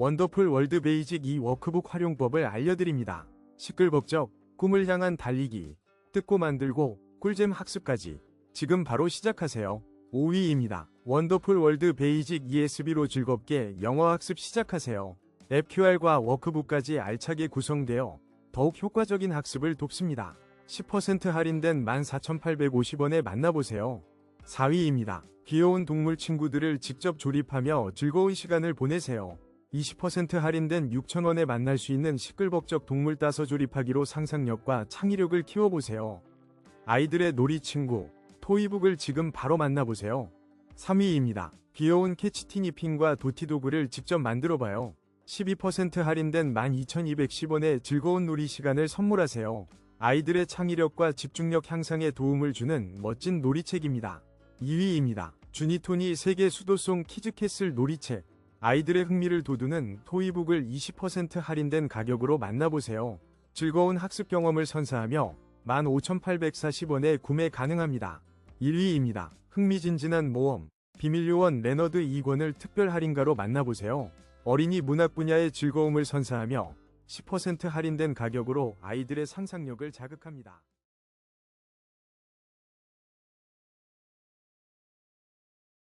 원더풀 월드 베이직 이 워크북 활용법을 알려드립니다. 시끌벅적, 꿈을 향한 달리기, 뜯고 만들고, 꿀잼 학습까지. 지금 바로 시작하세요. 5위입니다. 원더풀 월드 베이직 ESB로 즐겁게 영어 학습 시작하세요. 앱 QR과 워크북까지 알차게 구성되어 더욱 효과적인 학습을 돕습니다. 10% 할인된 14,850원에 만나보세요. 4위입니다. 귀여운 동물 친구들을 직접 조립하며 즐거운 시간을 보내세요. 20% 할인된 6,000원에 만날 수 있는 시끌벅적 동물 따서 조립하기로 상상력과 창의력을 키워보세요. 아이들의 놀이 친구, 토이북을 지금 바로 만나보세요. 3위입니다. 귀여운 캐치티니 핀과 도티도구를 직접 만들어봐요. 12% 할인된 12,210원의 즐거운 놀이 시간을 선물하세요. 아이들의 창의력과 집중력 향상에 도움을 주는 멋진 놀이책입니다. 2위입니다. 주니토니 세계 수도송 키즈캐슬 놀이책. 아이들의 흥미를 돋우는 토이북을 20% 할인된 가격으로 만나보세요. 즐거운 학습 경험을 선사하며 15,840원에 구매 가능합니다. 1위입니다. 흥미진진한 모험. 비밀요원 레너드 2권을 특별 할인가로 만나보세요. 어린이 문학 분야의 즐거움을 선사하며 10% 할인된 가격으로 아이들의 상상력을 자극합니다.